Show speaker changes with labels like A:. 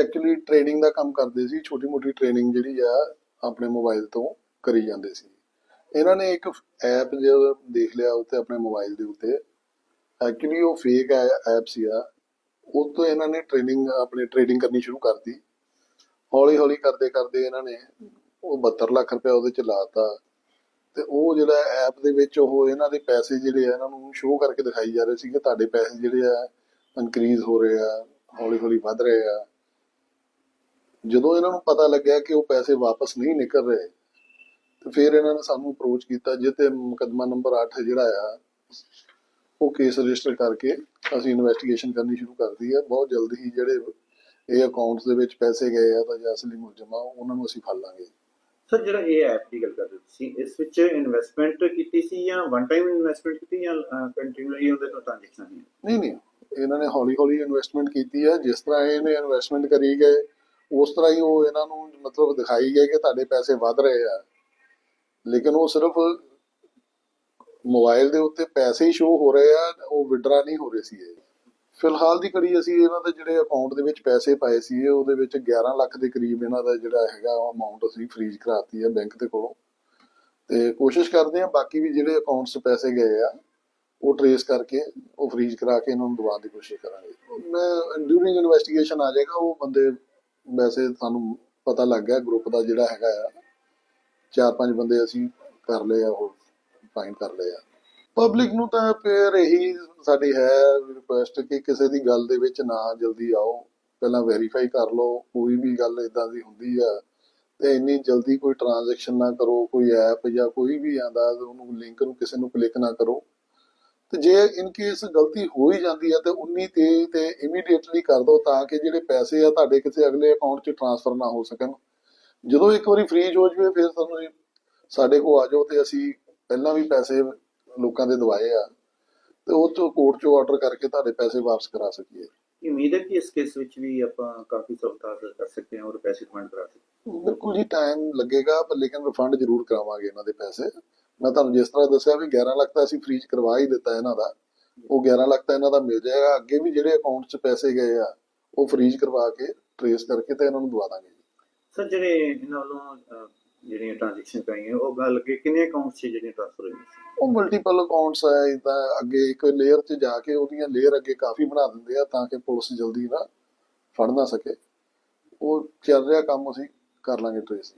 A: Actually training ਦਾ ਕੰਮ ਕਰਦੇ ਸੀ ਛੋਟੀ ਮੋਟੀ ਟ੍ਰੇਨਿੰਗ ਜਿਹੜੀ ਆ, ਆਪਣੇ ਮੋਬਾਈਲ ਤੋਂ ਕਰੀ ਜਾਂਦੇ ਸੀ। ਇਹਨਾਂ ਨੇ ਇੱਕ ਐਪ ਜਿਹੜਾ ਦੇਖ ਲਿਆ ਉੱਤੇ ਆਪਣੇ ਮੋਬਾਈਲ ਦੇ ਉੱਤੇ। ਐਕਚੁਅਲੀ ਉਹ ਫੇਕ ਐਪ ਸੀ ਆ। ਉਹ ਤੋਂ ਇਹਨਾਂ ਨੇ ਟ੍ਰੇਨਿੰਗ ਆਪਣੇ ਟ੍ਰੇਡਿੰਗ ਕਰਨੀ ਸ਼ੁਰੂ ਕਰਤੀ। ਹੌਲੀ ਹੌਲੀ ਕਰਦੇ ਕਰਦੇ ਇਹਨਾਂ ਨੇ ਉਹ 72 ਲੱਖ ਰੁਪਏ ਉਹਦੇ ਚ ਲਾਤਾ। ਤੇ ਉਹ ਜਿਹੜਾ ਐਪ ਦੇ ਵਿੱਚ ਉਹ ਇਹਨਾਂ ਦੇ ਪੈਸੇ ਜਿਹੜੇ ਆ, ਇਹਨਾਂ ਨੂੰ ਸ਼ੋਅ ਕਰਕੇ ਦਿਖਾਈ ਜਾ ਰਹੇ ਸੀ ਕਿ ਤੁਹਾਡੇ ਪੈਸੇ ਜਿਹੜੇ ਆ ਇਨਕਰੀਜ਼ ਹੋ ਰਹੇ ਆ ਹੌਲੀ ਹੌਲੀ ਵੱਧ ਰਹੇ ਆ। ਜਦੋਂ ਇਹਨਾਂ ਨੂੰ ਪਤਾ ਲੱਗਿਆ ਕਿ ਉਹ ਪੈਸੇ ਵਾਪਸ ਨਹੀਂ ਨਿਕਲ ਰਹੇ ਤੇ ਫਿਰ ਇਹਨਾਂ ਨੇ ਸਾਨੂੰ ਅਪਰੋਚ ਕੀਤਾ ਜਿੱਤੇ ਮੁਕੱਦਮਾ ਨੰਬਰ 8 ਜਿਹੜਾ ਆ ਉਹ ਕੇਸ ਰਜਿਸਟਰ ਕਰਕੇ ਅਸੀਂ ਇਨਵੈਸਟੀਗੇਸ਼ਨ ਕਰਨੀ ਸ਼ੁਰੂ ਕਰਦੀ ਹੈ ਬਹੁਤ ਜਲਦੀ ਹੀ ਜਿਹੜੇ ਇਹ ਅਕਾਊਂਟਸ ਦੇ ਵਿੱਚ ਪੈਸੇ ਗਏ ਆ ਤਾਂ ਜਾਂ ਅਸਲੀ ਮੁਲਜ਼ਮ ਆ ਉਹਨਾਂ ਨੂੰ ਅਸੀਂ ਫੜ ਲਾਂਗੇ।
B: ਸਰ ਜਿਹੜਾ ਇਹ ਐਪ ਦੀ ਗੱਲ ਕਰਦੇ ਹੋ ਤੁਸੀਂ ਇਸ ਵਿੱਚ ਇਨਵੈਸਟਮੈਂਟ ਕੀਤੀ ਸੀ ਜਾਂ ਵਨ ਟਾਈਮ ਇਨਵੈਸਟਮੈਂਟ ਕੀਤੀ ਜਾਂ ਕੰਟੀਨਿਊਲੀ ਉਹਦੇ ਤੋਂ ਟ੍ਰਾਂਜੈਕਸ਼ਨ
A: ਨਹੀਂ ਨਹੀਂ ਇਹਨਾਂ ਨੇ ਹੌਲੀ ਹੌਲੀ ਇਨਵੈਸਟਮੈਂਟ ਕੀਤੀ ਹੈ ਜਿਸ ਤਰ੍ਹਾਂ ਇਹਨੇ ਇਨਵੈਸਟਮੈਂਟ ਕਰੀ ਗਏ ਉਸ ਤਰ੍ਹਾਂ ਹੀ ਉਹ ਇਹਨਾਂ ਨੂੰ ਮਤਲਬ ਦਿਖਾਈ ਗਏ ਕਿ ਤੁਹਾਡੇ ਪੈਸੇ ਵੱਧ ਰਹੇ ਆ। ਲੇਕਿਨ ਉਹ ਸਿਰਫ ਮੋਬਾਈਲ ਦੇ ਉੱਤੇ ਪੈਸੇ ਹੀ ਸ਼ੋ ਹੋ ਰਹੇ ਆ, ਉਹ ਵਿਡਰਾ ਨਹੀਂ ਹੋ ਰਹੇ ਸੀ ਇਹ ਫਿਲਹਾਲ ਦੀ ਕੜੀ ਅਸੀਂ ਇਹਨਾਂ ਦੇ ਜਿਹੜੇ ਅਕਾਊਂਟ ਦੇ ਵਿੱਚ ਪੈਸੇ ਪਾਏ ਸੀ ਉਹਦੇ ਵਿੱਚ 11 ਲੱਖ ਦੇ ਕਰੀਬ ਇਹਨਾਂ ਦਾ ਜਿਹੜਾ ਹੈਗਾ ਅਮਾਉਂਟ ਅਸੀਂ ਫ੍ਰੀਜ਼ ਕਰਾਤੀ ਹੈ ਬੈਂਕ ਦੇ ਕੋਲੋਂ। ਤੇ ਕੋਸ਼ਿਸ਼ ਕਰਦੇ ਹਾਂ ਬਾਕੀ ਵੀ ਜਿਹੜੇ ਅਕਾਊਂਟਸ 'ਚ ਪੈਸੇ ਗਏ ਆ, ਉਹ ਟਰੇਸ ਕਰਕੇ, ਉਹ ਫ੍ਰੀਜ਼ ਕਰਾ ਕੇ ਇਹਨਾਂ ਨੂੰ ਦਵਾਉਣ ਦੀ ਕੋਸ਼ਿਸ਼ ਕਰਾਂਗੇ। ਮੈਂ ਡਿਊਰਿੰਗ ਇਨਵੈਸਟੀਗੇਸ਼ਨ ਆ ਜਾਏਗਾ, ਉਹ ਬੰਦੇ ਵੈਸੇ ਸਾਨੂੰ ਪਤਾ ਲੱਗ ਗਿਆ ਗਰੁੱਪ ਦਾ ਜਿਹੜਾ ਹੈਗਾ ਆ, ਚਾਰ ਪੰਜ ਬੰਦੇ ਅਸੀਂ ਕਰ ਲਏ ਆ, ਉਹ ਫਾਈਂਡ ਕਰ ਲਏ ਆ। ਪਬਲਿਕ ਨੂੰ ਤਾਂ ਫਿਰ ਇਹੀ ਸਾਡੀ ਹੈ ਰਿਕੁਐਸਟ ਕਿ ਕਿਸੇ ਦੀ ਗੱਲ ਦੇ ਵਿੱਚ ਨਾ ਜਲਦੀ ਆਓ। ਪਹਿਲਾਂ ਵੈਰੀਫਾਈ ਕਰ ਲਓ, ਕੋਈ ਵੀ ਗੱਲ ਇਦਾਂ ਦੀ ਹੁੰਦੀ ਆ, ਤੇ ਇੰਨੀ ਜਲਦੀ ਕੋਈ ਟ੍ਰਾਂਜੈਕਸ਼ਨ ਨਾ ਕਰੋ, ਕੋਈ ਐਪ ਜਾਂ ਕੋਈ ਵੀ ਆਂਦਾ ਉਹਨੂੰ ਲਿੰਕ ਨੂੰ ਕਿਸੇ ਨੂੰ ਕਲਿੱਕ ਨਾ ਕਰੋ। ਤੇ ਜੇ ਇਨ ਕੇਸ ਗਲਤੀ ਹੋ ਹੀ ਜਾਂਦੀ ਹੈ ਤੇ 19 ਤੇ ਤੇ ਇਮੀਡੀਏਟਲੀ ਕਰ ਦਿਓ ਤਾਂ ਕਿ ਜਿਹੜੇ ਪੈਸੇ ਆ ਤੁਹਾਡੇ ਕਿਸੇ ਅਗਲੇ ਅਕਾਊਂਟ 'ਚ ਟ੍ਰਾਂਸਫਰ ਨਾ ਹੋ ਸਕਣ। ਜਦੋਂ ਇੱਕ ਵਾਰੀ ਫ੍ਰੀਜ ਹੋ ਜਵੇ ਫਿਰ ਤੁਹਾਨੂੰ ਸਾਡੇ ਕੋਲ ਆ ਜਾਓ ਤੇ ਅਸੀਂ ਪਹਿਲਾਂ ਵੀ ਪੈਸੇ ਲੋਕਾਂ ਦੇ ਦਵਾਏ ਆ ਤੇ ਉਹ ਤੋਂ ਕੋਰਟ 'ਚੋਂ ਆਰਡਰ ਕਰਕੇ ਤੁਹਾਡੇ ਪੈਸੇ ਵਾਪਸ ਕਰਾ ਸਕੀਏ।
B: ਉਮੀਦ ਹੈ ਕਿ ਇਸ ਕੇਸ ਵਿੱਚ ਵੀ ਆਪਾਂ ਕਾਫੀ ਹਾਸਲ ਕਰ ਸਕਦੇ ਹਾਂ ਔਰ ਪੈਸੇ ਰਿਫੰਡ ਕਰਾ ਸਕਦੇ ਹਾਂ?
A: ਬਿਲਕੁਲ ਜੀ ਟਾਈਮ ਲੱਗੇਗਾ ਪਰ ਲੇਕਿਨ ਰਿਫੰਡ ਜ਼ਰੂਰ ਕਰਾਵਾਂਗੇ ਇਹਨਾਂ ਦੇ ਪੈਸੇ। ਮੈਂ ਤੁਹਾਨੂੰ ਜਿਸ ਤਰ੍ਹਾਂ ਦੱਸਿਆ ਵੀ 11 ਲੱਖ ਤਾਂ ਅਸੀਂ ਫ੍ਰੀਜ ਕਰਵਾ ਹੀ ਦਿੱਤਾ ਇਹਨਾਂ ਦਾ। ਉਹ 11 ਲੱਖ ਤਾਂ ਇਹਨਾਂ ਦਾ ਮਿਲ ਜਾਏਗਾ। ਅੱਗੇ ਵੀ ਜਿਹੜੇ ਅਕਾਊਂਟ 'ਚ ਪੈਸੇ ਗਏ ਆ ਉਹ ਫ੍ਰੀਜ ਕਰਵਾ ਕੇ ਟਰੇਸ ਕਰਕੇ ਤੇ ਇਹਨਾਂ ਨੂੰ ਦਵਾ ਦਾਂਗੇ
B: ਸਰ ਜਿਹੜੇ ਇਹਨਾਂ ਵੱਲੋਂ ਜਿਹੜੀਆਂ ਟ੍ਰਾਂਜੈਕਸ਼ਨ ਕਰਾਈਆਂ ਉਹ ਗੱਲ ਅੱਗੇ ਕਿੰਨੇ ਅਕਾਊਂਟ 'ਚ ਜਿਹੜੀਆਂ ਟ੍ਰਾਂਸਫਰ ਹੋਈਆਂ
A: ਉਹ ਮਲਟੀਪਲ ਅਕਾਊਂਟਸ ਹੈ ਇਦਾਂ ਅੱਗੇ ਇੱਕ ਲੇਅਰ 'ਚ ਜਾ ਕੇ ਉਹਦੀਆਂ ਲੇਅਰ ਅੱਗੇ ਕਾਫੀ ਬਣਾ ਦਿੰਦੇ ਆ ਤਾਂ ਕਿ ਪੁਲਿਸ ਜਲਦੀ ਨਾ ਫੜ ਨਾ ਸਕੇ। ਉਹ ਚੱਲ ਰਿਹਾ ਕੰਮ ਅਸੀਂ ਕਰ ਲਾਂਗੇ ਟਰੇਸ